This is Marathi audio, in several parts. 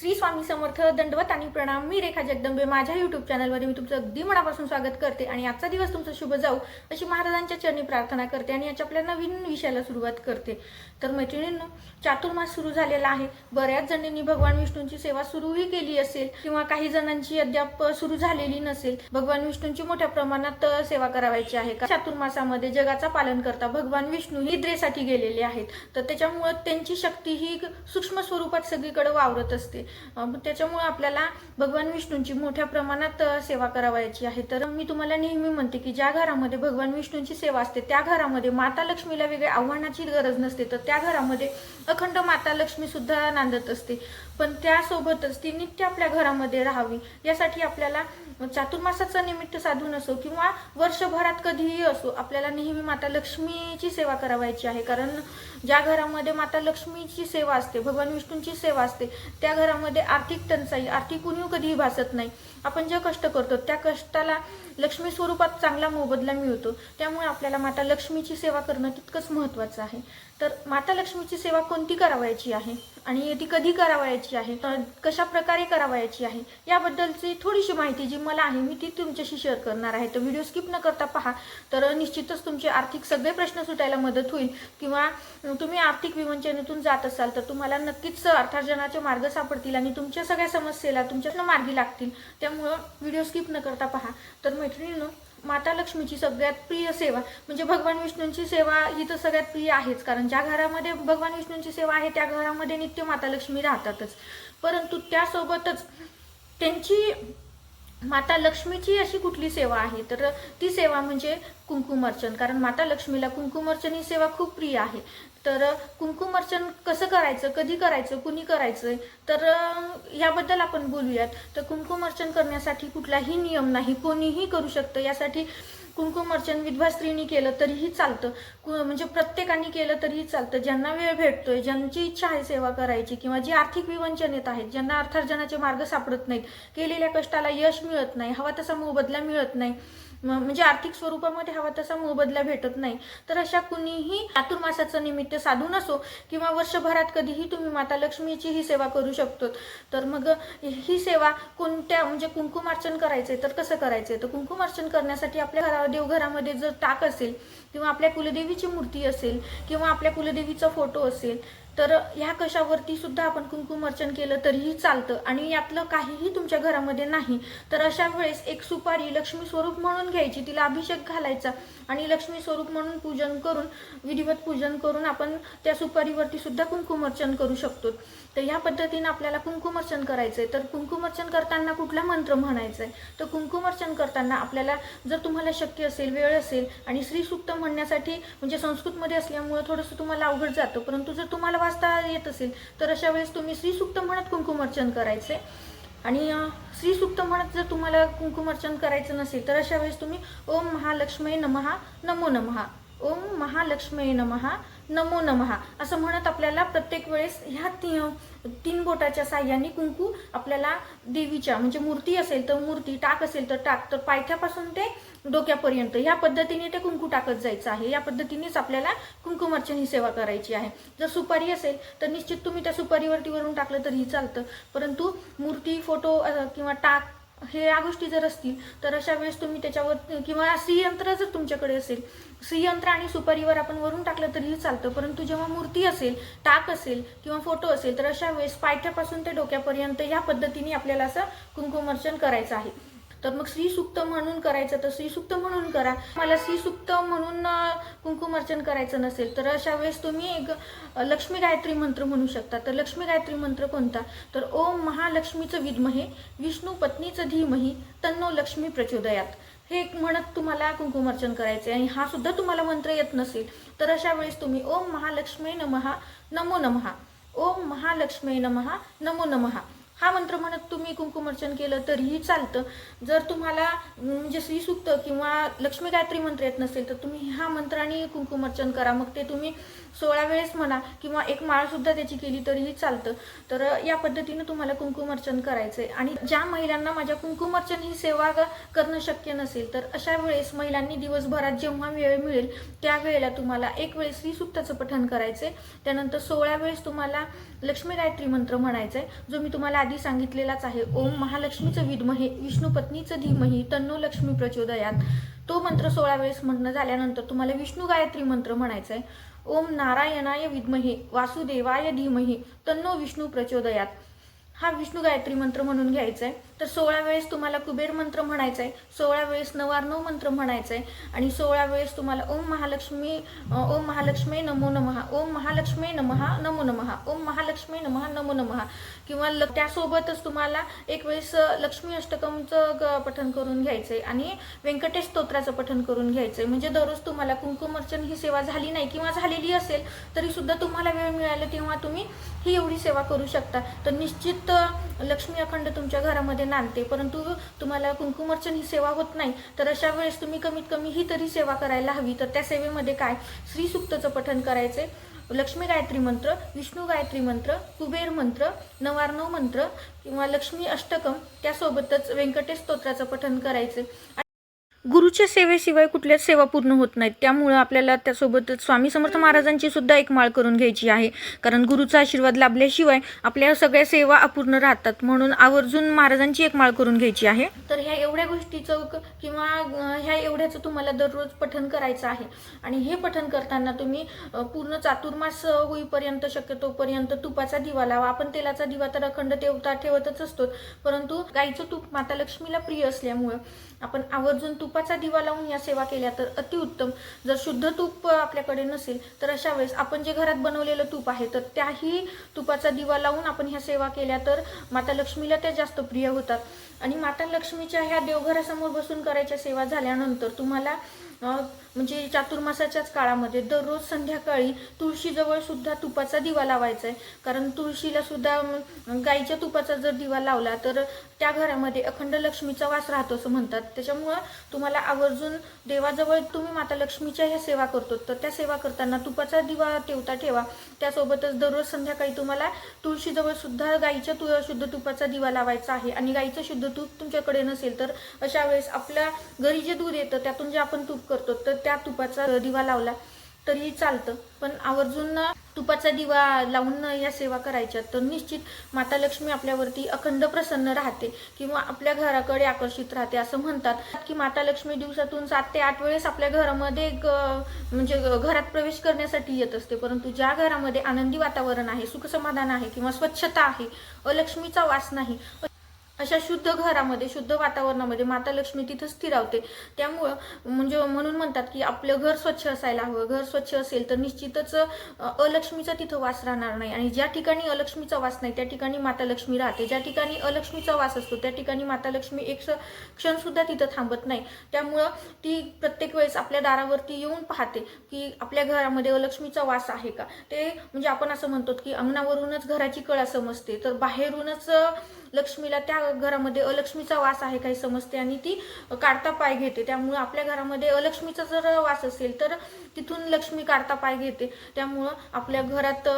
श्री स्वामी समर्थ दंडवत आणि प्रणाम मी रेखा जगदंबे. माझ्या युट्यूब चॅनलमध्ये मी तुमचं अगदी मनापासून स्वागत करते आणि आजचा दिवस तुमचा शुभ जाऊ अशी महाराजांच्या चरणी प्रार्थना करते आणि याच्या आपल्या नवीन विषयाला सुरुवात करते. तर मैत्रिणींनो चातुर्मास सुरू झालेला आहे. बऱ्याच जणींनी भगवान विष्णूंची सेवा सुरूही केली असेल किंवा काही जणांची अद्याप सुरू झालेली नसेल. भगवान विष्णूंची मोठ्या प्रमाणात सेवा करावायची आहे का? चातुर्मासामध्ये जगाचा पालन करता भगवान विष्णू निद्रेसाठी गेलेले आहेत. तर त्याच्यामुळं त्यांची शक्ती ही सूक्ष्म स्वरूपात सगळीकडे वावरत असते. त्याच्यामुळे आपल्याला भगवान विष्णूंची मोठ्या प्रमाणात सेवा करावायची आहे. तर मी तुम्हाला नेहमी म्हणते की ज्या घरामध्ये भगवान विष्णूंची सेवा असते त्या घरामध्ये माता लक्ष्मीला वेगळ्या आव्हानाची गरज नसते. तर त्या घरामध्ये अखंड माता लक्ष्मी सुद्धा नांदत असते. पण त्यासोबतच ती नित्य आपल्या घरामध्ये राहावी यासाठी आपल्याला चातुर्मासाचं निमित्त साधून असो किंवा वर्षभरात कधीही असो आपल्याला नेहमी माता लक्ष्मीची सेवा करावायची आहे. कारण ज्या घरामध्ये माता लक्ष्मीची सेवा असते भगवान विष्णूंची सेवा असते त्या घरामध्ये आर्थिक टंचाई आर्थिक उणीव कधीही भासत नाही. आपण जे कष्ट करतो त्या कष्टाला लक्ष्मी स्वरूपात चांगला मोबदला मिळतो. त्यामुळे आपल्याला माता लक्ष्मीची सेवा करणं तितकंच महत्त्वाचं आहे. तर माता लक्ष्मीची सेवा कोणती करावयाची आहे? आणि ती कधी करावयाची आहे तर कशा प्रकारे करावयाची आहे? याबद्दलची थोडीशी माहिती जी मला आहे मी ती तुमच्याशी शेअर करणार आहे. तर व्हिडिओ स्किप न करता पहा. तर निश्चितच तुमचे आर्थिक सगळे प्रश्न सुटायला मदत होईल. किंवा तुम्ही आर्थिक विवंचनेतून जात असाल तर तुम्हाला नक्कीच अर्थार्जनाचे मार्ग सापडतील आणि तुमच्या सगळ्या समस्येला तुमच्या मार्गी लागतील. त्यामुळं व्हिडिओ स्किप न करता पहा. तर मैत्रिणीनं माता लक्ष्मीची सगळ्यात प्रिय सेवा म्हणजे भगवान विष्णूंची सेवा ही तर सगळ्यात प्रिय आहेच. कारण ज्या घरामध्ये भगवान विष्णूंची सेवा आहे त्या घरामध्ये नित्य माता लक्ष्मी राहतातच. परंतु त्यासोबतच त्यांची माता लक्ष्मीची अशी कुठली सेवा आहे? तर ती सेवा म्हणजे कुंकुमर्चन कारण माता लक्ष्मीला कुंकुमर्चन ही सेवा खूप प्रिय आहे. तर कुंकुमर्चन कसं करायचं कधी करायचं कुणी करायचं तर याबद्दल आपण बोलूयात. तर कुंकुमर्चन करण्यासाठी कुठलाही नियम नाही कोणीही करू शकतं. यासाठी कुंकुमर्चन विधवा स्त्रीनी केलं तरीही चालतं. कु- म्हणजे प्रत्येकाने केलं तरीही चालतं. ज्यांना वेळ भेटतोय ज्यांची इच्छा आहे सेवा करायची किंवा जी आर्थिक विवंचनेत आहेत ज्यांना अर्थार्जनाचे मार्ग सापडत नाहीत केलेल्या कष्टाला यश मिळत नाही हवा तसा मोबदला मिळत नाही म्हणजे आर्थिक स्वरूपामध्ये हवा तसा मोबदला भेटत नाही. तर अशा कुणीही चातुर्मासाचं निमित्त साधून असो किंवा वर्षभरात कधीही तुम्ही माता लक्ष्मीची ही सेवा करू शकतो तर मग ही सेवा कोणत्या म्हणजे कुंकुमार्चन करायचंय तर कसं करायचंय? तर कुंकुमार्चन करण्यासाठी आपल्या घरा देवघरामध्ये जर टाक असेल किंवा आपल्या कुलदेवीची मूर्ती असेल किंवा आपल्या कुलदेवीचा फोटो असेल तर ह्या कशावरती सुद्धा आपण कुंकुमर्चन केलं तरीही चालतं. आणि यातलं काहीही तुमच्या घरामध्ये नाही. तर अशा वेळेस एक सुपारी लक्ष्मी स्वरूप म्हणून घ्यायची तिला अभिषेक घालायचा आणि लक्ष्मी स्वरूप म्हणून पूजन करून विधिवत पूजन करून आपण त्या सुपारीवरती सुद्धा कुंकुमार्चन करू शकतो. तर ह्या पद्धतीने आपल्याला कुंकुमार्चन करायचंय. तर कुंकुमर्चन करताना कुठला मंत्र म्हणायचा आहे तर कुंकुमर्चन करताना आपल्याला जर तुम्हाला शक्य असेल वेळ असेल आणि श्रीसूक्त म्हणण्यासाठी म्हणजे संस्कृतमध्ये असल्यामुळे थोडंसं तुम्हाला अवघड जातं. परंतु जर तुम्हाला वाजता येत असेल तर अशा वेळेस तुम्ही श्रीसूक्त म्हणत कुंकुमर्चन करायचे. आणि अं, श्री म्हणत जर तुम्हाला कुंकुमर्चन करायचं नसेल तर अशा वेळेस तुम्ही ओम महालक्ष्मी नमहा नमो नमहा ओम महालक्ष्मी नमहा नमो नमहा असं म्हणत आपल्याला प्रत्येक वेळेस ह्या ती तीन बोटाच्या साह्याने कुंकू आपल्याला देवीच्या म्हणजे मूर्ती असेल तर मूर्ती टाक असेल तर टाक तर पायथ्यापासून ते डोक्यापर्यंत. ह्या पद्धतीने ते कुंकू टाकत जायचं आहे. या पद्धतीनेच आपल्याला कुंकुमार्चन ही सेवा करायची आहे. जर सुपारी असेल तर निश्चित तुम्ही त्या सुपारीवरती वरून टाकलं तरीही चालतं. परंतु मूर्ती फोटो किंवा टाक हे या गोष्टी जर असतील तर अशा वेळेस तुम्ही त्याच्यावर किंवा श्रीयंत्र जर तुमच्याकडे असेल श्रीयंत्र आणि सुपारीवर आपण वरून टाकलं तरीही चालतं. परंतु जेव्हा मूर्ती असेल टाक असेल किंवा फोटो असेल तर अशा वेळेस पायथ्यापासून ते डोक्यापर्यंत या पद्धतीने आपल्याला असं कुंकुमर्चन करायचं आहे. तर मग श्रीसुक्त म्हणून करायचं तर श्रीसुक्त म्हणून करा. मला श्रीसुक्त म्हणून अं, कुंकुमार्चन करायचं नसेल तर अशा वेळेस तुम्ही एक लक्ष्मी गायत्री मंत्र म्हणू शकता. तर लक्ष्मी गायत्री मंत्र कोणता? तर ओम महालक्ष्मीचं विद्महे विष्णू पत्नीचं धीमही तन्नो लक्ष्मी प्रचोदयात. हे एक म्हणत तुम्हाला कुंकुमार्चन करायचे आणि हा सुद्धा तुम्हाला मंत्र येत नसेल तर अशा वेळेस तुम्ही ओम महालक्ष्मी नमहा नमो नमहा. ओम महालक्ष्मी नमहा नमो नमहा. हा मंत्र म्हणत तुम्ही कुंकुमर्चन केलं तरीही चालतं. जर तुम्हाला म्हणजे श्रीसूक्त किंवा लक्ष्मी गायत्री मंत्र येत नसेल तर तुम्ही हा मंत्राने कुंकुमर्चन करा. मग ते तुम्ही सोळा वेळेस म्हणा किंवा एक माळसुद्धा त्याची केली तरीही चालतं. तर या पद्धतीनं तुम्हाला कुंकुमर्चन करायचं आहे आणि ज्या महिलांना माझ्या कुंकुमर्चन ही सेवा करणं शक्य नसेल तर अशा वेळेस महिलांनी दिवसभरात जेव्हा वेळ मिळेल त्या वेळेला तुम्हाला एक वेळेस श्रीसूक्ताचं पठण आहे त्यानंतर सोळा वेळेस तुम्हाला लक्ष्मी गायत्री मंत्र म्हणायचं आहे जो मी तुम्हाला आधी सांगितलेलाच आहे. ओम महालक्ष्मीचं विद्महे विष्णू पत्नीचं धीमही तन्नो लक्ष्मी प्रचोदयात. तो मंत्र सोळा वेळेस म्हणणं झाल्यानंतर तुम्हाला विष्णू गायत्री मंत्र म्हणायचा आहे ओम नारायणाय विद्महे वासुदेवाय धीमही तन्नो विष्णू प्रचोदयात. हा विष्णू गायत्री मंत्र म्हणून घ्यायचा आहे तर सोळा वेळेस तुम्हाला कुबेर मंत्र म्हणायचा आहे सोळा वेळेस नवार्णव मंत्र म्हणायचा आहे आणि सोळा वेळेस तुम्हाला ओम महालक्ष्मी ओम महालक्ष्मी नमो नमहा ओम महालक्ष्मी नमहा नमो नमहा ओम महालक्ष्मी नमहा नमो नमहा किंवा ल- त्यासोबतच तुम्हाला एक वेळेस लक्ष्मी अष्टकमचं ग- पठण करून आहे आणि व्यंकटेश स्तोत्राचं पठण करून आहे म्हणजे दररोज तुम्हाला कुंकुमर्चन ही सेवा झाली नाही किंवा झालेली असेल तरी सुद्धा तुम्हाला वेळ मिळाला तेव्हा तुम्ही ही एवढी सेवा करू शकता. तर निश्चित लक्ष्मी अखंड तुमच्या घरामध्ये नांदते परंतु तुम्हाला कुंकुमर्चन ही सेवा होत नाही तर अशा वेळेस तुम्ही कमीत कमी ही तरी सेवा करायला हवी. तर त्या सेवेमध्ये काय? श्री सुक्तचं पठण करायचे लक्ष्मी गायत्री मंत्र विष्णू गायत्री मंत्र कुबेर मंत्र नवार्णव मंत्र किंवा लक्ष्मी अष्टकम त्यासोबतच व्यंकटेश स्तोत्राचं पठण करायचे गुरुच्या सेवेशिवाय कुठल्याच सेवा पूर्ण होत नाहीत. त्यामुळं आपल्याला त्यासोबतच स्वामी समर्थ महाराजांची सुद्धा एक माळ करून घ्यायची आहे. कारण गुरुचा आशीर्वाद लाभल्याशिवाय आपल्या सगळ्या सेवा अपूर्ण राहतात. म्हणून आवर्जून महाराजांची एक माळ करून घ्यायची आहे. तर ह्या एवढ्या गोष्टीचं चौक किंवा ह्या एवढ्याचं तुम्हाला दररोज पठन करायचं आहे. आणि हे पठन करताना तुम्ही पूर्ण चातुर्मास होईपर्यंत शक्यतोपर्यंत तुपाचा दिवा लावा. आपण तेलाचा दिवा तर अखंड देवता ठेवतच असतो. परंतु गाईचं तूप माता लक्ष्मीला प्रिय असल्यामुळं आपण आवर्जून तूप तुपाचा दिवा लावून या सेवा केल्या तर अतिउत्तम. जर शुद्ध तूप आपल्याकडे नसेल तर अशा वेळेस आपण जे घरात बनवलेलं तूप आहे तर त्याही तुपाचा दिवा लावून आपण ह्या सेवा केल्या तर माता लक्ष्मीला त्या जास्त प्रिय होतात. आणि माता लक्ष्मीच्या ह्या देवघरासमोर बसून करायच्या सेवा झाल्यानंतर तुम्हाला म्हणजे चातुर्मासाच्याच काळामध्ये दररोज संध्याकाळी तुळशीजवळ सुद्धा तुपाचा दिवा लावायचा आहे कारण तुळशीला सुद्धा गाईच्या तुपाचा जर दिवा लावला तर त्या घरामध्ये अखंड लक्ष्मीचा वास राहतो असं म्हणतात. त्याच्यामुळं तुम्हाला आवर्जून देवाजवळ तुम्ही माता लक्ष्मीच्या ह्या सेवा करतो. तर त्या सेवा करताना तुपाचा दिवा ठेवता ठेवा. त्यासोबतच दररोज संध्याकाळी तुम्हाला तुळशीजवळ सुद्धा गाईच्या तु शुद्ध तुपाचा दिवा लावायचा आहे. आणि गाईचं शुद्ध तूप तुमच्याकडे नसेल तर अशा वेळेस आपल्या घरी जे दूध येतं त्यातून जे आपण तूप करतो. तर त्या तुपाचा दिवा लावला तरी चालतं. पण आवर्जून तुपाचा दिवा लावून या सेवा करायच्या तर निश्चित माता लक्ष्मी आपल्यावरती अखंड प्रसन्न राहते किंवा आपल्या घराकडे आकर्षित राहते असं म्हणतात. की माता लक्ष्मी दिवसातून सात ते आठ वेळेस आपल्या घरामध्ये म्हणजे घरात प्रवेश करण्यासाठी येत असते. परंतु ज्या घरामध्ये आनंदी वातावरण आहे सुखसमाधान आहे किंवा स्वच्छता आहे अलक्ष्मीचा वास नाही अशा शुद्ध घरामध्ये शुद्ध वातावरणामध्ये माता लक्ष्मी तिथं स्थिरावते त्यामुळं म्हणजे म्हणून म्हणतात की आपलं घर स्वच्छ असायला हवं. घर स्वच्छ असेल तर निश्चितच अलक्ष्मीचा तिथं वास राहणार नाही. आणि ज्या ठिकाणी अलक्ष्मीचा वास नाही त्या ठिकाणी माता लक्ष्मी राहते. ज्या ठिकाणी अलक्ष्मीचा वास असतो त्या ठिकाणी माता लक्ष्मी एक स- क्षणसुद्धा तिथं थांबत नाही. त्यामुळं ती प्रत्येक वेळेस आपल्या दारावरती येऊन पाहते की आपल्या घरामध्ये अलक्ष्मीचा वास आहे का? ते म्हणजे आपण असं म्हणतो की अंगणावरूनच घराची कळा समजते. तर बाहेरूनच लक्ष्मीला त्या घरामध्ये अलक्ष्मीचा वास आहे काही समजते आणि ती काढता पाय घेते. त्यामुळे आपल्या घरामध्ये अलक्ष्मीचा जर वास असेल तर तिथून लक्ष्मी काढता पाय घेते. त्यामुळं आपल्या घरात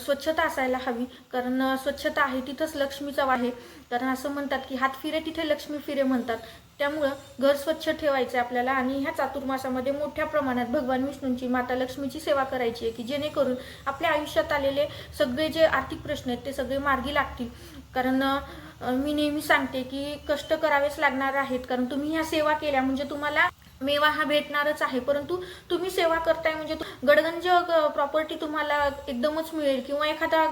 स्वच्छता असायला हवी. कारण स्वच्छता आहे तिथंच लक्ष्मीचा वास आहे. कारण असं म्हणतात की हात फिरे तिथे लक्ष्मी फिरे म्हणतात. त्यामुळं घर स्वच्छ ठेवायचं आहे आपल्याला. आणि ह्या चातुर्मासामध्ये मोठ्या प्रमाणात भगवान विष्णूंची माता लक्ष्मीची सेवा करायची आहे की जेणेकरून आपल्या आयुष्यात आलेले सगळे जे आर्थिक प्रश्न आहेत ते सगळे मार्गी लागतील. कारण मी नेहमी सांगते की कष्ट करावेच लागणार आहेत. कारण तुम्ही ह्या सेवा केल्या म्हणजे तुम्हाला मेवा हा भेटणारच आहे. परंतु तुम्ही सेवा करताय म्हणजे गडगंज प्रॉपर्टी तुम्हाला एकदमच मिळेल किंवा एखादा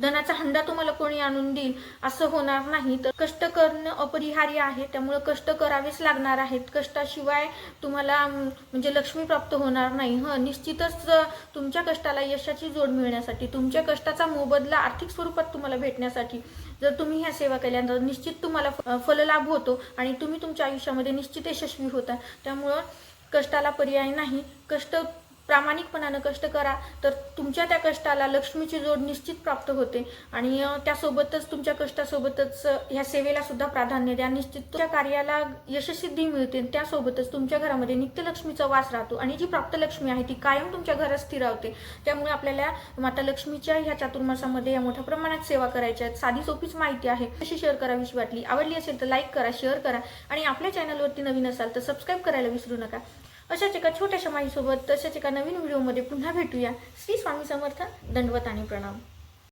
धनाचा हंडा तुम्हाला कोणी आणून देईल असं होणार नाही. तर कष्ट करणं अपरिहार्य आहे. त्यामुळे कष्ट करावेच लागणार आहेत. कष्टाशिवाय तुम्हाला म्हणजे लक्ष्मी प्राप्त होणार नाही. हं निश्चितच तुमच्या कष्टाला यशाची जोड मिळण्यासाठी तुमच्या कष्टाचा मोबदला आर्थिक स्वरूपात तुम्हाला भेटण्यासाठी जर तुम्ही ह्या सेवा केल्यानंतर निश्चित तुम्हाला फललाभ होतो आणि तुम्ही तुमच्या आयुष्यामध्ये निश्चित यशस्वी होता. त्यामुळं कष्टाला पर्याय नाही. कष्ट प्रामाणिकपणानं कष्ट करा तर तुमच्या त्या कष्टाला लक्ष्मीची जोड निश्चित प्राप्त होते. आणि त्यासोबतच तुमच्या कष्टासोबतच ह्या सेवेला सुद्धा प्राधान्य द्या. निश्चित तुमच्या कार्याला यशसिद्धी मिळते. त्यासोबतच तुमच्या घरामध्ये नित्यलक्ष्मीचा वास राहतो. आणि जी प्राप्त लक्ष्मी आहे ती कायम तुमच्या घरात स्थिरावते त्यामुळे आपल्याला माता लक्ष्मीच्या ह्या चातुर्मासामध्ये या मोठ्या प्रमाणात सेवा करायच्या आहेत साधी सोपीच माहिती आहे. कशी शेअर करावीशी वाटली. आवडली असेल तर लाईक करा शेअर करा. आणि आपल्या चॅनलवरती नवीन असाल तर सबस्क्राईब करायला विसरू नका. अशाच एका छोट्याशा माईसोबत तशाच एका नवीन व्हिडिओमध्ये पुन्हा भेटूया. श्री स्वामी समर्थ दंडवत आणि प्रणाम.